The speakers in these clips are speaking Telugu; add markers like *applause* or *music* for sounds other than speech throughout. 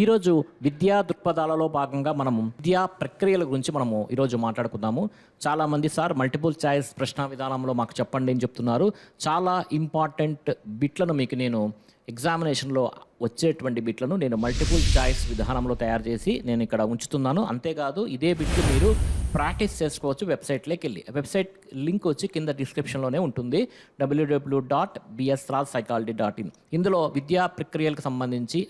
ఈరోజు విద్యా దృక్పథాలలో భాగంగా మనము విద్యా ప్రక్రియల గురించి మనము ఈరోజు మాట్లాడుకుందాము. చాలామంది సార్ మల్టిపుల్ ఛాయిస్ ప్రశ్న విధానంలో మాకు చెప్పండి అని చెప్తున్నారు. చాలా ఇంపార్టెంట్ బిట్లను మీకు నేను ఎగ్జామినేషన్లో వచ్చేటువంటి బిట్లను నేను మల్టిపుల్ ఛాయిస్ విధానంలో తయారు చేసి నేను ఇక్కడ ఉంచుతున్నాను. అంతేకాదు ఇదే బిట్లు మీరు ప్రాక్టీస్ చేసుకోవచ్చు వెబ్సైట్లోకి వెళ్ళి. వెబ్సైట్ లింక్ వచ్చి కింద డిస్క్రిప్షన్లోనే ఉంటుంది. W W dot bsraj psychology dot in ఇందులో విద్యా ప్రక్రియలకు సంబంధించి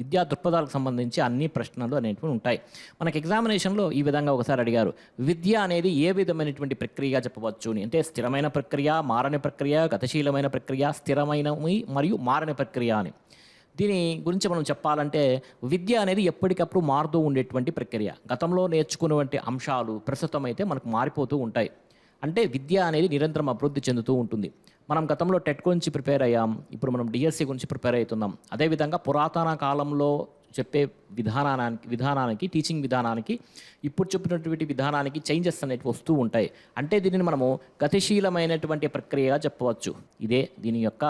విద్యా దృక్పథాలకు సంబంధించి అన్ని ప్రశ్నలు అనేటివి ఉంటాయి. మనకి ఎగ్జామినేషన్లో ఈ విధంగా ఒకసారి అడిగారు. విద్య అనేది ఏ విధమైనటువంటి ప్రక్రియగా చెప్పవచ్చు అని. అంటే స్థిరమైన ప్రక్రియ మారని ప్రక్రియ గతిశీలమైన ప్రక్రియ స్థిరమైనవి మరియు మారని ప్రక్రియ అని. దీని గురించి మనం చెప్పాలంటే విద్య అనేది ఎప్పటికప్పుడు మారుతూ ఉండేటువంటి ప్రక్రియ. గతంలో నేర్చుకున్నటువంటి అంశాలు ప్రస్తుతం అయితే మనకు మారిపోతూ ఉంటాయి. అంటే విద్య అనేది నిరంతరం అభివృద్ధి చెందుతూ ఉంటుంది. మనం గతంలో టెట్ గురించి ప్రిపేర్ అయ్యాం. ఇప్పుడు మనం డిఎస్సి గురించి ప్రిపేర్ అవుతున్నాం. అదేవిధంగా పురాతన కాలంలో చెప్పే విధానానికి విధానానికి టీచింగ్ విధానానికి ఇప్పుడు చెప్పినటువంటి విధానానికి చేంజెస్ అనేవి వస్తూ ఉంటాయి. అంటే దీనిని మనము గతిశీలమైనటువంటి ప్రక్రియగా చెప్పవచ్చు. ఇదే దీని యొక్క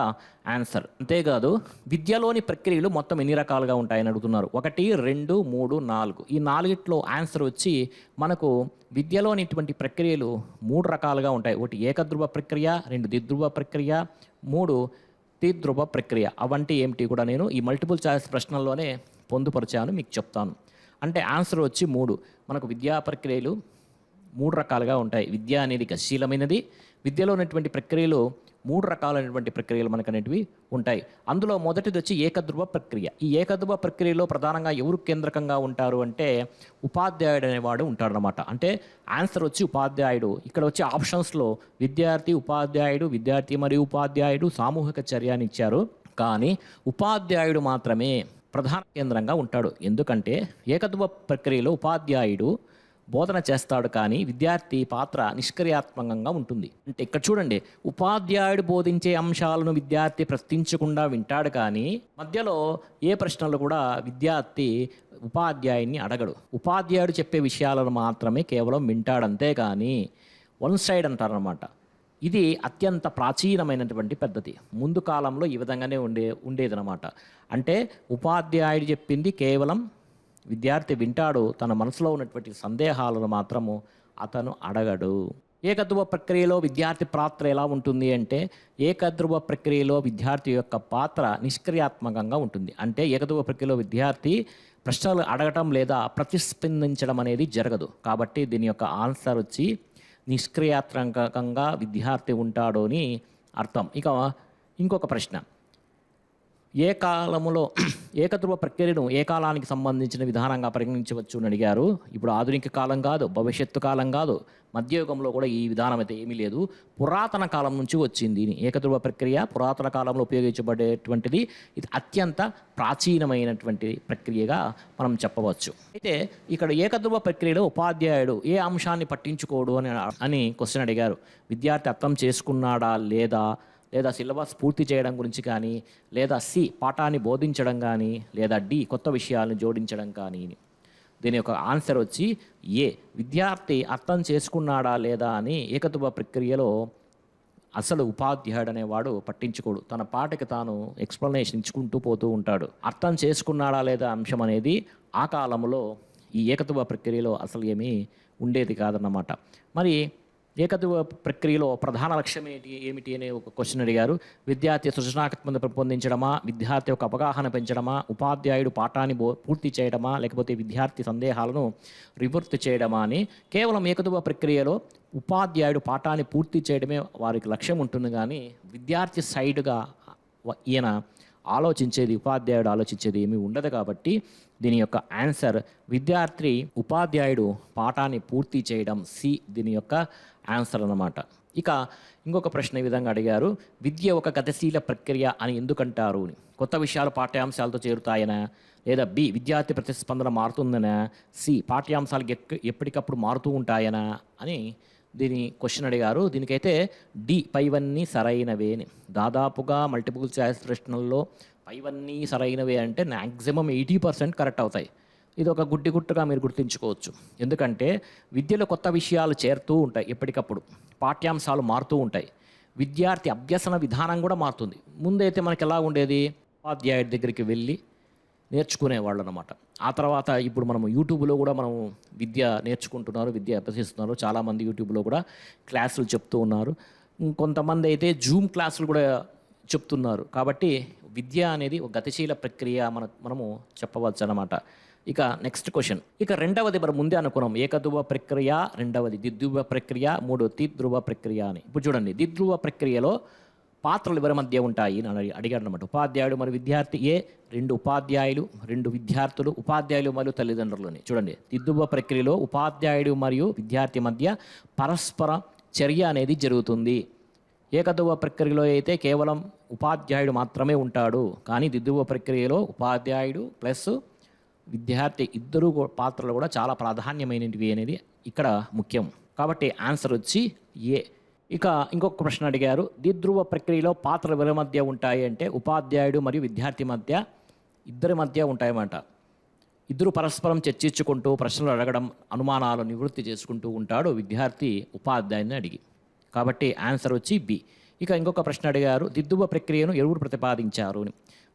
ఆన్సర్ అంతేకాదు విద్యలోని ప్రక్రియలు మొత్తం ఎన్ని రకాలుగా ఉంటాయని అడుగుతున్నారు. ఒకటి రెండు మూడు నాలుగు. ఈ నాలుగిట్లో ఆన్సర్ వచ్చి మనకు విద్యలోని ఇటువంటి ప్రక్రియలు మూడు రకాలుగా ఉంటాయి. ఒకటి ఏకధ్రువ ప్రక్రియ రెండు దిద్రువ ప్రక్రియ మూడు ద్విధ్రువ ప్రక్రియ. అవంటే ఏమిటి కూడా నేను ఈ మల్టిపుల్ చాయిస్ ప్రశ్నల్లోనే పొందుపరిచాను మీకు చెప్తాను. అంటే ఆన్సర్ వచ్చి మూడు. మనకు విద్యా ప్రక్రియలు మూడు రకాలుగా ఉంటాయి. విద్య అనేది గశీలమైనది. విద్యలో ఉన్నటువంటి ప్రక్రియలు మూడు రకాలైనటువంటి ప్రక్రియలు మనకు అనేటివి ఉంటాయి. అందులో మొదటిది వచ్చి ఏకధ్రువ ప్రక్రియ. ఈ ఏకధ్రువ ప్రక్రియలో ప్రధానంగా ఎవరు కేంద్రకంగా ఉంటారు అంటే ఉపాధ్యాయుడు అనేవాడు ఉంటాడనమాట అంటే ఆన్సర్ వచ్చి ఉపాధ్యాయుడు. ఇక్కడ వచ్చి ఆప్షన్స్లో విద్యార్థి ఉపాధ్యాయుడు విద్యార్థి మరియు ఉపాధ్యాయుడు సామూహిక చర్య అని ఇచ్చారు. కానీ ఉపాధ్యాయుడు మాత్రమే ప్రధాన కేంద్రంగా ఉంటాడు. ఎందుకంటే ఏకత్వ ప్రక్రియలో ఉపాధ్యాయుడు బోధన చేస్తాడు కానీ విద్యార్థి పాత్ర నిష్క్రియాత్మకంగా ఉంటుంది. అంటే ఇక్కడ చూడండి ఉపాధ్యాయుడు బోధించే అంశాలను విద్యార్థి ప్రశ్నించకుండా వింటాడు కానీ మధ్యలో ఏ ప్రశ్నలు కూడా విద్యార్థి ఉపాధ్యాయుని అడగడు. ఉపాధ్యాయుడు చెప్పే విషయాలను మాత్రమే కేవలం వింటాడు అంతేగాని వన్ సైడ్ అంటారనమాట ఇది అత్యంత ప్రాచీనమైనటువంటి పద్ధతి. ముందు కాలంలో ఈ విధంగానే ఉండే ఉండేదనమాట అంటే ఉపాధ్యాయుడు చెప్పింది కేవలం విద్యార్థి వింటాడు తన మనసులో ఉన్నటువంటి సందేహాలను మాత్రము అతను అడగడు. ఏకధ్రువ ప్రక్రియలో విద్యార్థి పాత్ర ఎలా ఉంటుంది అంటే ఏకధ్రువ ప్రక్రియలో విద్యార్థి యొక్క పాత్ర నిష్క్రియాత్మకంగా ఉంటుంది. అంటే ఏకధ్రువ ప్రక్రియలో విద్యార్థి ప్రశ్నలు అడగటం లేదా ప్రతిస్పందించడం అనేది జరగదు. కాబట్టి దీని యొక్క ఆన్సర్ వచ్చి నిష్క్రియాత్మకంగా విద్యార్థి ఉంటాడు అని అర్థం. ఇక ఇంకొక ప్రశ్న. ఏ కాలములో *clears throat* ఏకధ్రువ ప్రక్రియను ఏ కాలానికి సంబంధించిన విధానంగా పరిగణించవచ్చు అని అడిగారు? ఇప్పుడు ఆధునిక కాలం కాదు భవిష్యత్తు కాలం కాదు మధ్యయుగంలో కూడా ఈ విధానం అయితే ఏమీ లేదు. పురాతన కాలం నుంచి వచ్చింది ఏకత్వ ఏకధ్రువ ప్రక్రియ పురాతన కాలంలో ఉపయోగించబడేటువంటిది ఇది అత్యంత ప్రాచీనమైనటువంటి ప్రక్రియగా మనం చెప్పవచ్చు. అయితే ఇక్కడ ఏకధ్రువ ప్రక్రియలో ఉపాధ్యాయుడు ఏ అంశాన్ని పట్టించుకోడు అని అని క్వశ్చన్ అడిగారు. విద్యార్థి అర్థం చేసుకున్నాడా లేదా? లేదా సిలబస్ పూర్తి చేయడం గురించి కానీ లేదా సి పాఠాన్ని బోధించడం కానీ లేదా డి కొత్త విషయాలను జోడించడం కానీ. దీని యొక్క ఆన్సర్ వచ్చి ఏ. విద్యార్థి అర్థం చేసుకున్నాడా లేదా అని ఏకత్వ ప్రక్రియలో అసలు ఉపాధ్యాయుడు అనేవాడు పట్టించుకోడు. తన పాటకి తాను ఎక్స్ప్లెనేషన్ ఇచ్చుకుంటూ పోతూ ఉంటాడు. అర్థం చేసుకున్నాడా లేదా అంశం అనేది ఆ కాలంలో ఈ ఏకత్వ ప్రక్రియలో అసలు ఏమీ ఉండేది కాదన్నమాట. మరి ఏకత్వ ప్రక్రియలో ప్రధాన లక్ష్యం ఏంటి ఏమిటి అనే ఒక క్వశ్చన్ అడిగారు. విద్యార్థి సృజనాత్మకత పెంపొందించడమా విద్యార్థి యొక్క అవగాహన పెంచడమా ఉపాధ్యాయుడు పాఠాన్ని బో పూర్తి చేయడమా లేకపోతే విద్యార్థి సందేహాలను రివర్త్ చేయడమా అని. కేవలం ఏకత్వ ప్రక్రియలో ఉపాధ్యాయుడు పాఠాన్ని పూర్తి చేయడమే వారికి లక్ష్యం ఉంటుంది కానీ విద్యార్థి సైడ్గా ఈయన ఆలోచించేది ఉపాధ్యాయుడు ఆలోచించేది ఏమీ ఉండదు కాబట్టి దీని యొక్క ఆన్సర్ విద్యార్థి ఉపాధ్యాయుడు పాఠాన్ని పూర్తి చేయడం సి దీని యొక్క ఆన్సర్ అన్నమాట. ఇక ఇంకొక ప్రశ్న ఈ విధంగా అడిగారు విద్య ఒక గతిశీల ప్రక్రియ అని ఎందుకంటారు అని. కొత్త విషయాలు పాఠ్యాంశాలతో చేరుతాయనా? లేదా బి విద్యార్థి ప్రతిస్పందన మారుతుందనా? సి పాఠ్యాంశాలు ఎక్క- ఎప్పటికప్పుడు మారుతూ ఉంటాయనా? అని దీని క్వశ్చన్ అడిగారు. దీనికైతే డి పైవన్నీ సరైనవే అని. దాదాపుగా మల్టిపుల్ చాయిస్ ప్రశ్నల్లో పైవన్నీ సరైనవే అంటే మ్యాక్సిమం ఎయిటీ పర్సెంట్ కరెక్ట్ అవుతాయి. ఇది ఒక గుడ్డి గుట్టుగా మీరు గుర్తుంచుకోవచ్చు. ఎందుకంటే విద్యలో కొత్త విషయాలు చేరుతూ ఉంటాయి ఎప్పటికప్పుడు. పాఠ్యాంశాలు మారుతూ ఉంటాయి. విద్యార్థి అభ్యసన విధానం కూడా మారుతుంది. ముందైతే మనకి ఎలా ఉండేది? ఉపాధ్యాయుడి దగ్గరికి వెళ్ళి నేర్చుకునేవాళ్ళు అనమాట ఆ తర్వాత ఇప్పుడు మనం యూట్యూబ్లో కూడా మనం విద్య నేర్చుకుంటున్నారు విద్య అభ్యసిస్తున్నారు. చాలామంది యూట్యూబ్లో కూడా క్లాసులు చెప్తూ ఉన్నారు. కొంతమంది అయితే జూమ్ క్లాసులు కూడా చెప్తున్నారు. కాబట్టి విద్య అనేది ఒక గతిశీల ప్రక్రియ మన మనము చెప్పవచ్చు అనమాట ఇక నెక్స్ట్ క్వశ్చన్ ఇక రెండవది మరి ముందే అనుకున్నాం. ఏకధ్రువ ప్రక్రియ రెండవది దిద్రువ ప్రక్రియ మూడో దిద్రువ ప్రక్రియ అని. ఇప్పుడు చూడండి దిద్రువ ప్రక్రియలో పాత్రలు ఎవరి మధ్య ఉంటాయి అని అడిగాడు అనమాట ఉపాధ్యాయుడు మరియు విద్యార్థి ఏ రెండు ఉపాధ్యాయులు రెండు విద్యార్థులు ఉపాధ్యాయులు మరియు తల్లిదండ్రులని. చూడండి దిద్దువ ప్రక్రియలో ఉపాధ్యాయుడు మరియు విద్యార్థి మధ్య పరస్పర చర్య అనేది జరుగుతుంది. ఏకదువ ప్రక్రియలో అయితే కేవలం ఉపాధ్యాయుడు మాత్రమే ఉంటాడు. కానీ దిద్దువ ప్రక్రియలో ఉపాధ్యాయుడు ప్లస్ విద్యార్థి ఇద్దరు పాత్రలు కూడా చాలా ప్రాధాన్యమైనవి అనేది ఇక్కడ ముఖ్యం. కాబట్టి ఆన్సర్ వచ్చి ఏ. ఇక ఇంకొక ప్రశ్న అడిగారు. ద్విధ్రువ ప్రక్రియలో పాత్రలు ఎవరి మధ్య ఉంటాయి అంటే ఉపాధ్యాయుడు మరియు విద్యార్థి మధ్య ఇద్దరి మధ్య ఉంటాయన్నమాట. ఇద్దరు పరస్పరం చర్చించుకుంటూ ప్రశ్నలు అడగడం అనుమానాలు నివృత్తి చేసుకుంటూ ఉంటాడు విద్యార్థి ఉపాధ్యాయుని అడిగి. కాబట్టి ఆన్సర్ వచ్చి బి. ఇక ఇంకొక ప్రశ్న అడిగారు. దిద్దువ ప్రక్రియను ఎవరు ప్రతిపాదించారు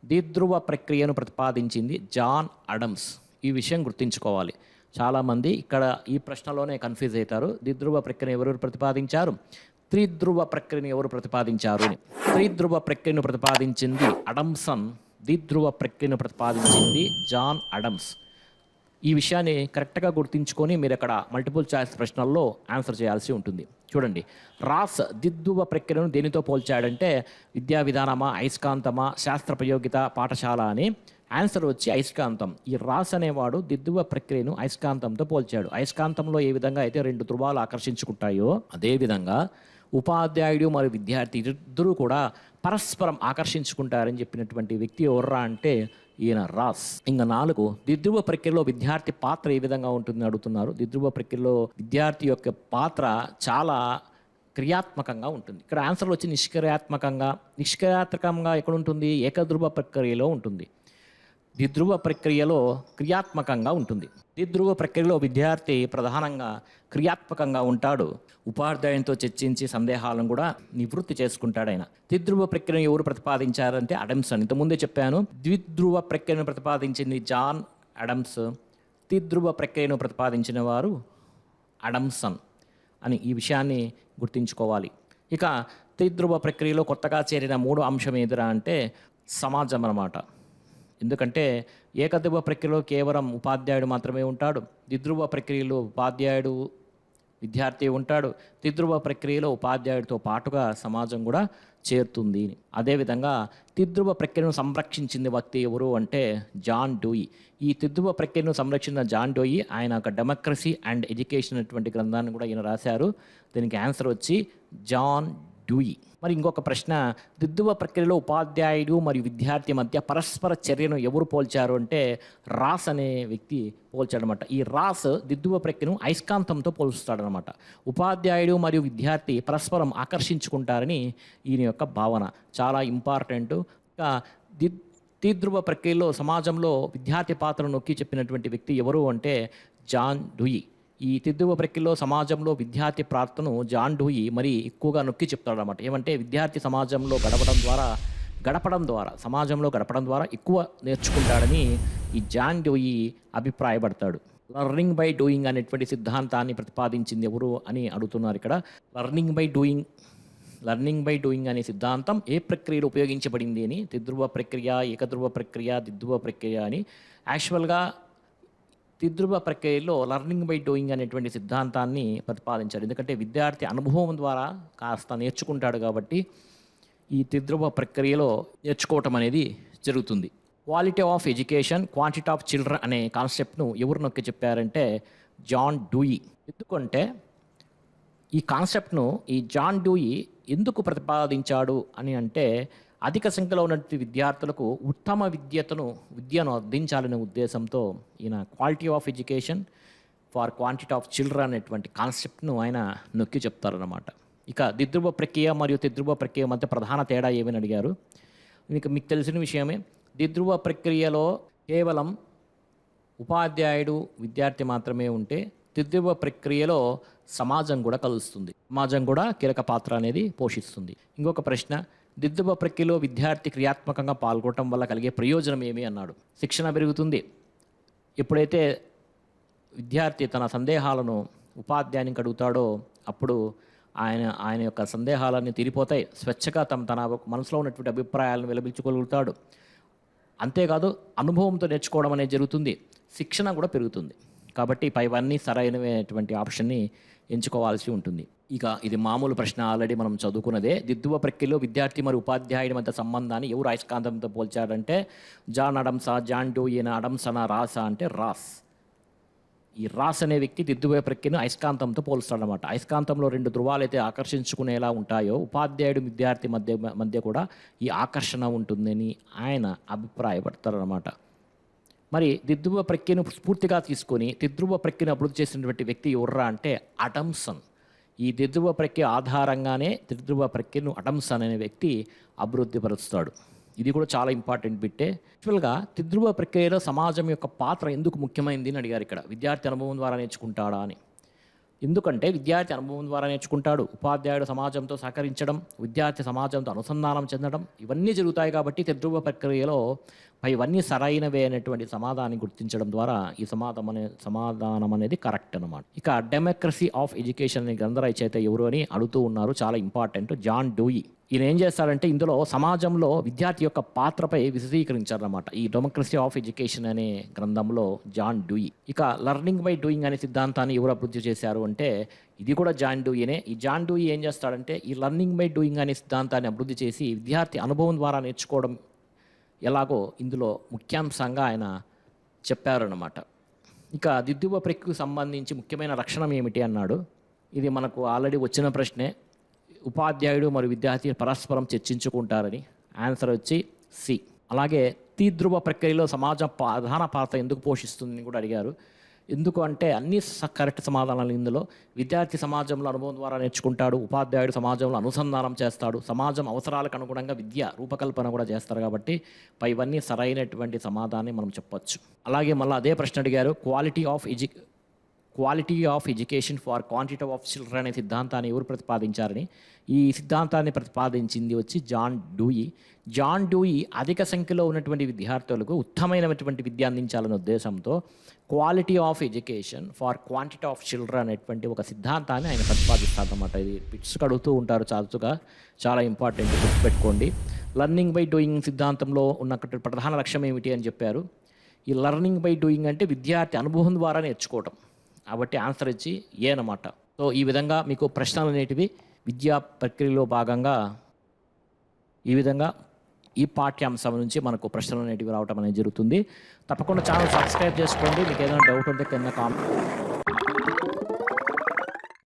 ద్విధ్రువ ప్రక్రియను ప్రతిపాదించింది జాన్ అడమ్స్. ఈ విషయం గుర్తుంచుకోవాలి. చాలామంది ఇక్కడ ఈ ప్రశ్నలోనే కన్ఫ్యూజ్ అవుతారు. ద్విధ్రువ ప్రక్రియను ఎవరు ప్రతిపాదించారు? త్రిధ్రువ ప్రక్రియను ఎవరు ప్రతిపాదించారు అని. త్రిధ్రువ ప్రక్రియను ప్రతిపాదించింది అడమ్సన్. ద్విధ్రువ ప్రక్రియను ప్రతిపాదించింది జాన్ అడమ్స్. ఈ విషయాన్ని కరెక్ట్గా గుర్తుంచుకొని మీరు అక్కడ మల్టిపుల్ చాయిస్ ప్రశ్నల్లో ఆన్సర్ చేయాల్సి ఉంటుంది. చూడండి. రాస్ దిద్దువ ప్రక్రియను దేనితో పోల్చాడంటే విద్యా విధానమా అయస్కాంతమా శాస్త్ర ప్రయోగిత పాఠశాల అని ఆన్సర్ వచ్చి అయస్కాంతం. ఈ రాస్ అనేవాడు దిద్దువ ప్రక్రియను అయస్కాంతంతో పోల్చాడు. అయస్కాంతంలో ఏ విధంగా అయితే రెండు ధృవాలు ఆకర్షించుకుంటాయో అదేవిధంగా ఉపాధ్యాయుడు మరియు విద్యార్థి ఇద్దరూ కూడా పరస్పరం ఆకర్షించుకుంటారని చెప్పినటువంటి వ్యక్తి ఎవర్రా అంటే ఈయన రాస్. ఇంకా నాలుగు దిద్రువ ప్రక్రియలో విద్యార్థి పాత్ర ఏ విధంగా ఉంటుందని అడుగుతున్నారు? దిద్రువ ప్రక్రియలో విద్యార్థి యొక్క పాత్ర చాలా క్రియాత్మకంగా ఉంటుంది. ఇక్కడ ఆన్సర్లు వచ్చి నిష్క్రియాత్మకంగా నిష్క్రియాత్మకంగా ఎక్కడ ఉంటుంది? ఏకధ్రువ ప్రక్రియలో ఉంటుంది. ద్విధ్రువ ప్రక్రియలో క్రియాత్మకంగా ఉంటుంది. ద్విధ్రువ ప్రక్రియలో విద్యార్థి ప్రధానంగా క్రియాత్మకంగా ఉంటాడు. ఉపాధ్యాయునితో చర్చించి సందేహాలను కూడా నివృత్తి చేసుకుంటాడు ఆయన. ద్విధ్రువ ప్రక్రియను ఎవరు ప్రతిపాదించారంటే అడమ్సన్ ఇంతకుముందే చెప్పాను. ద్విధ్రువ ప్రక్రియను ప్రతిపాదించింది జాన్ అడమ్స్. త్రిధ్రువ ప్రక్రియను ప్రతిపాదించిన వారు అడమ్సన్ అని ఈ విషయాన్ని గుర్తుంచుకోవాలి. ఇక త్రిధ్రువ ప్రక్రియలో కొత్తగా చేరిన మూడో అంశం ఏదిరా అంటే సమాజం అన్నమాట. ఎందుకంటే ఏకధ్రువ ప్రక్రియలో కేవలం ఉపాధ్యాయుడు మాత్రమే ఉంటాడు. ద్విధ్రువ ప్రక్రియలో ఉపాధ్యాయుడు విద్యార్థి ఉంటాడు. తిద్రువ ప్రక్రియలో ఉపాధ్యాయుడితో పాటుగా సమాజం కూడా చేరుతుంది. అదేవిధంగా తిద్రువ ప్రక్రియను సంరక్షించింది వ్యక్తి ఎవరు అంటే జాన్ డోయి. ఈ తిద్రువ ప్రక్రియను సంరక్షించిన జాన్ డోయి ఆయన ఒక డెమోక్రసీ అండ్ ఎడ్యుకేషన్ అటువంటి గ్రంథాన్ని కూడా ఈయన రాశారు. దీనికి ఆన్సర్ వచ్చి జాన్ డూయి మరి ఇంకొక ప్రశ్న దిద్దువ ప్రక్రియలో ఉపాధ్యాయుడు మరియు విద్యార్థి మధ్య పరస్పర చర్యను ఎవరు పోల్చారు అంటే రాస్ అనే వ్యక్తి పోల్చాడనమాట. ఈ రాస్ దిద్దువ ప్రక్రియను అయస్కాంతంతో పోల్స్తాడనమాట. ఉపాధ్యాయుడు మరియు విద్యార్థి పరస్పరం ఆకర్షించుకుంటారని ఈయన యొక్క భావన. చాలా ఇంపార్టెంట్. ఇంకా దిద్ తీద్రువ ప్రక్రియలో సమాజంలో విద్యార్థి పాత్రను నొక్కి చెప్పినటువంటి వ్యక్తి ఎవరు అంటే జాన్ డూయి. ఈ తిద్దువ ప్రక్రియలో సమాజంలో విద్యార్థి ప్రార్థను జాన్ డూయి మరి ఎక్కువగా నొక్కి చెప్తాడనమాట ఏమంటే విద్యార్థి సమాజంలో గడపడం ద్వారా గడపడం ద్వారా సమాజంలో గడపడం ద్వారా ఎక్కువ నేర్చుకుంటాడని ఈ జాన్ డూయి అభిప్రాయపడతాడు. లర్నింగ్ బై డూయింగ్ అనేటువంటి సిద్ధాంతాన్ని ప్రతిపాదించింది ఎవరు అని అడుగుతున్నారు ఇక్కడ. Learning by doing learning by doing అనే సిద్ధాంతం ఏ ప్రక్రియలో ఉపయోగించబడింది అని త్రిధ్రువ ప్రక్రియ ఏకధ్రువ ప్రక్రియ దిద్దువ ప్రక్రియ అని యాక్చువల్గా తిద్రువ ప్రక్రియలో లర్నింగ్ బై డూయింగ్ అనేటువంటి సిద్ధాంతాన్ని ప్రతిపాదించారు ఎందుకంటే విద్యార్థి అనుభవం ద్వారా కాస్త నేర్చుకుంటాడు కాబట్టి ఈ తిద్రువ ప్రక్రియలో నేర్చుకోవటం అనేది జరుగుతుంది. Quality of education quantity of children అనే కాన్సెప్ట్ను ఎవరు నొక్కి చెప్పారంటే జాన్ డూయి. ఎందుకంటే ఈ కాన్సెప్ట్ను ఈ జాన్ డూయి ఎందుకు ప్రతిపాదించాడు అని అంటే అధిక సంఖ్యలో ఉన్నటువంటి విద్యార్థులకు ఉత్తమ విద్యతను విద్యను అందించాలనే ఉద్దేశంతో ఈయన quality of education for quantity of children అనేటువంటి కాన్సెప్ట్ను ఆయన నొక్కి చెప్తారన్నమాట. ఇక దిద్రువ ప్రక్రియ మరియు తిద్రువ ప్రక్రియ మధ్య ప్రధాన తేడా ఏమని అడిగారు? మీకు మీకు తెలిసిన విషయమే దిద్రువ ప్రక్రియలో కేవలం ఉపాధ్యాయుడు విద్యార్థి మాత్రమే ఉంటే తిద్రువ ప్రక్రియలో సమాజం కూడా కలుస్తుంది. సమాజం కూడా కీలక పాత్ర అనేది పోషిస్తుంది. ఇంకొక ప్రశ్న దిద్దుబ ప్రక్రియలో విద్యార్థి క్రియాత్మకంగా పాల్గొనడం వల్ల కలిగే ప్రయోజనం ఏమి అన్నాడు. శిక్షణ పెరుగుతుంది. ఎప్పుడైతే విద్యార్థి తన సందేహాలను ఉపాధ్యాయునికి అడుగుతాడో అప్పుడు ఆయన ఆయన యొక్క సందేహాలన్నీ తీరిపోతాయి. స్వచ్ఛగా తమ తన మనసులో ఉన్నటువంటి అభిప్రాయాలను వెలిపించుకోగలుగుతాడు అంతేకాదు అనుభవంతో నేర్చుకోవడం అనేది జరుగుతుంది. శిక్షణ కూడా పెరుగుతుంది. కాబట్టి పైవన్నీ సరైనటువంటి ఆప్షన్ని ఎంచుకోవాల్సి ఉంటుంది. ఇక ఇది మామూలు ప్రశ్న ఆల్రెడీ మనం చదువుకున్నదే. దిద్దువ ప్రక్రియలో విద్యార్థి మరియు ఉపాధ్యాయుడి మధ్య సంబంధాన్ని ఎవరు అయస్కాంతంతో పోల్చాడంటే జాన్ అడమ్సా జాన్ డూ ఈయన అడమ్సనా రాసా అంటే రాస్. ఈ రాస్ అనే వ్యక్తి దిద్దువే ప్రక్రియను అయస్కాంతంతో పోలుస్తాడనమాట అయస్కాంతంలో రెండు ధృవాలు అయితే ఆకర్షించుకునేలా ఉంటాయో ఉపాధ్యాయుడు విద్యార్థి మధ్య మధ్య కూడా ఈ ఆకర్షణ ఉంటుందని ఆయన అభిప్రాయపడతారనమాట మరి దిద్దువ ప్రక్రియను స్ఫూర్తిగా తీసుకొని దిద్దువ ప్రక్రియను అభివృద్ధి చేసినటువంటి వ్యక్తి ఎవర్రా అంటే అడమ్సన్ ఈ దిద్దువ ప్రక్రియ ఆధారంగానే దిద్దువ ప్రక్రియను అటమ్సన్ అనే వ్యక్తి అభివృద్ధిపరుస్తాడు. ఇది కూడా చాలా ఇంపార్టెంట్ బిట్టే. యాక్చువల్గా తిద్రువ ప్రక్రియలో సమాజం యొక్క పాత్ర ఎందుకు ముఖ్యమైంది అని అడిగారు ఇక్కడ. విద్యార్థి అనుభవం ద్వారా నేర్చుకుంటాడా అని. ఎందుకంటే విద్యార్థి అనుభవం ద్వారా నేర్చుకుంటాడు. ఉపాధ్యాయుడు సమాజంతో సహకరించడం విద్యార్థి సమాజంతో అనుసంధానం చెందడం ఇవన్నీ జరుగుతాయి కాబట్టి తిద్రువ ప్రక్రియలో ఇవన్నీ సరైనవే అనేటువంటి సమాధానాన్ని గుర్తించడం ద్వారా ఈ సమాధానం అనే సమాధానం అనేది కరెక్ట్ అనమాట ఇక డెమోక్రసీ ఆఫ్ ఎడ్యుకేషన్ అనే గ్రంథ రచయిత ఎవరు అని అడుగుతూ ఉన్నారు. చాలా ఇంపార్టెంట్. John Dewey. ఈయన ఏం చేస్తారంటే ఇందులో సమాజంలో విద్యార్థి యొక్క పాత్రపై విశదీకరించారన్నమాట. ఈ డెమోక్రసీ ఆఫ్ ఎడ్యుకేషన్ అనే గ్రంథంలో జాన్ డూయి. ఇక లర్నింగ్ బై డూయింగ్ అనే సిద్ధాంతాన్ని ఎవరు అభివృద్ధి చేశారు అంటే ఇది కూడా జాన్ డూయినే. ఈ జాన్ డూయి ఏం చేస్తాడంటే ఈ లర్నింగ్ బై డూయింగ్ అనే సిద్ధాంతాన్ని అభివృద్ధి చేసి విద్యార్థి అనుభవం ద్వారా నేర్చుకోవడం ఎలాగో ఇందులో ముఖ్యాంశంగా ఆయన చెప్పారన్నమాట. ఇక దిద్దువ ప్రక్రియకు సంబంధించి ముఖ్యమైన లక్షణం ఏమిటి అన్నాడు. ఇది మనకు ఆల్రెడీ వచ్చిన ప్రశ్నే. ఉపాధ్యాయుడు మరియు విద్యార్థి పరస్పరం చర్చించుకుంటారని ఆన్సర్ వచ్చి సి. అలాగే తీద్రువ ప్రక్రియలో సమాజం ప్రధాన పాత్ర ఎందుకు పోషిస్తుందని కూడా అడిగారు. ఎందుకు అంటే అన్ని కరెక్ట్ సమాధానాలు ఇందులో. విద్యార్థి సమాజంలో అనుభవం ద్వారా నేర్చుకుంటాడు ఉపాధ్యాయుడు సమాజంలో అనుసంధానం చేస్తాడు సమాజం అవసరాలకు అనుగుణంగా విద్య రూపకల్పన కూడా చేస్తారు కాబట్టి పైవన్నీ సరైనటువంటి సమాధానం మనం చెప్పొచ్చు. అలాగే మళ్ళీ అదే ప్రశ్న అడిగారు quality of edu quality of education for quantity of children అనే సిద్ధాంతాన్ని ఎవరు ప్రతిపాదించారని? ఈ సిద్ధాంతాన్ని ప్రతిపాదించింది వచ్చి జాన్ డూయి. జాన్ డూయి అధిక సంఖ్యలో ఉన్నటువంటి విద్యార్థులకు ఉత్తమమైనటువంటి విద్య అందించాలనే ఉద్దేశంతో quality of education for quantity of children అనేటువంటి ఒక సిద్ధాంతాన్ని ఆయన ప్రతిపాదిస్తారన్నమాట. ఇది పిట్స్ కడుగుతూ ఉంటారు చాలుగా చాలా ఇంపార్టెంట్ గుర్తుపెట్టుకోండి లర్నింగ్ బై డూయింగ్ సిద్ధాంతంలో ఉన్నటువంటి ప్రధాన లక్ష్యం ఏమిటి అని చెప్పారు. ఈ లర్నింగ్ బై డూయింగ్ అంటే విద్యార్థి అనుభవం ద్వారా నేర్చుకోవటం. కాబట్టి ఆన్సర్ ఇచ్చి ఏ అనమాట సో ఈ విధంగా మీకు ప్రశ్నలు అనేటివి విద్యా ప్రక్రియలో భాగంగా ఈ విధంగా ఈ పాఠ్యాంశం నుంచి మనకు ప్రశ్నలు అనేటివి రావటం అనేది జరుగుతుంది. తప్పకుండా ఛానల్ సబ్స్క్రైబ్ చేసుకోండి. మీకు ఏదైనా డౌట్ ఉంటే కింద కామెంట్